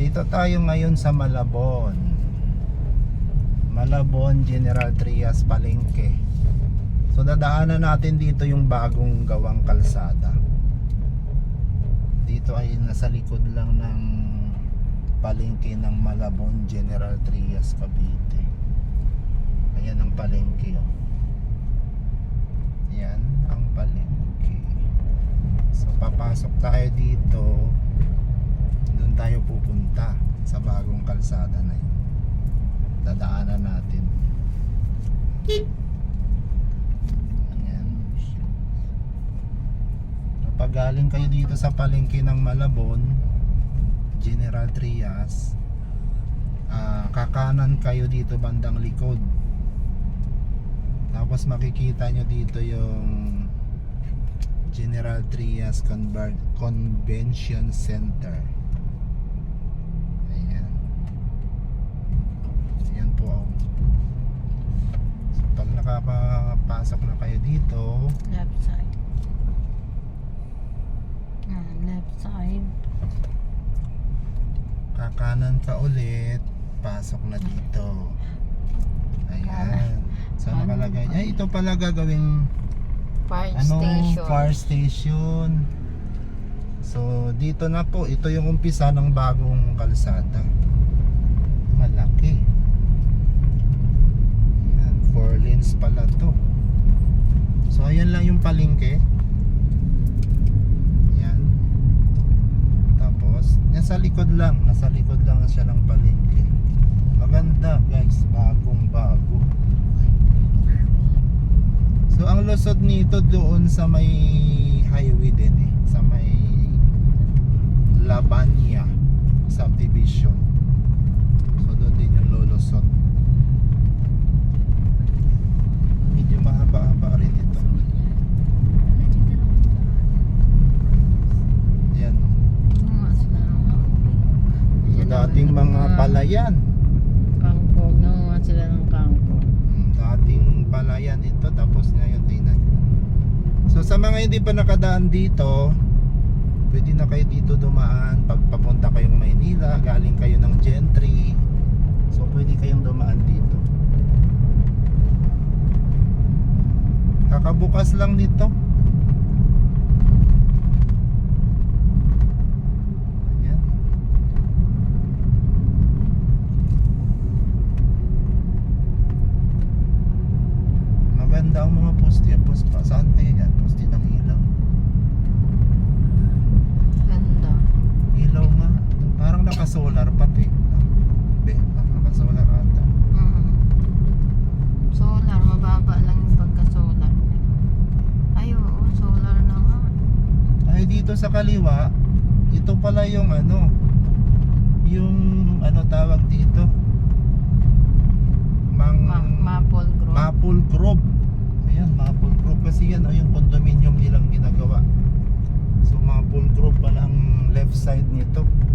Dito tayo ngayon sa Malabon. Malabon General Trias Palengke. So dadaanan natin dito yung bagong gawang kalsada. Dito ay nasa likod lang ng palengke ng Malabon General Trias Cavite. Ayan ang palengke oh. Yan ang palengke. So papasok tayo dito. Tayo pupunta sa bagong kalsada na yun. Dadaanan natin. Ayan. Kapag galing kayo dito sa palengke ng Malabon, General Trias, ah, kakanan kayo dito bandang likod. Tapos makikita nyo dito yung General Trias Conver- Convention Center. Ayan. Ayan po. oh. So, pag nakapasok na kayo dito, Left side. Ah, left side. kakanan ka ulit, pasok na dito. Ayan. So nakalagay, ay ito pala gagawing Fire ano, station. fire station. So dito na po, ito yung umpisa ng bagong kalsada. Malaki. Ayan, lanes pala to. So ayan lang yung palengke. Ayan. Tapos, nasa likod lang, nasa likod lang siya ng palengke. Maganda guys, bagong bago. So ang lusot nito doon sa may highway din eh, sa may Labanya subdivision. So doon din yung lulusot. Medyo mahaba-haba rin ito. Yan. Oo, sila. So, dating mga palayan. Kangkong. Nangunga sila ng kangkong. Dating palayan ito tapos ngayon nyo. So sa mga hindi pa nakadaan dito, pwede na kayo dito dumaan pag papunta kayong Maynila, galing kayo ng Gentry. So pwede kayong dumaan dito. Kakabukas lang nito. Ayan. Poste. Post pa. Saan kayo yan? Poste ng ilaw. Ganda. Ilaw nga. Parang naka-solar pati. Be, naka-solar ata. Mm. Solar. Mababa lang yung pagka-solar. Ay, oo. Solar na nga. Ay dito sa kaliwa, ito pala yung ano, yung ano tawag side nito.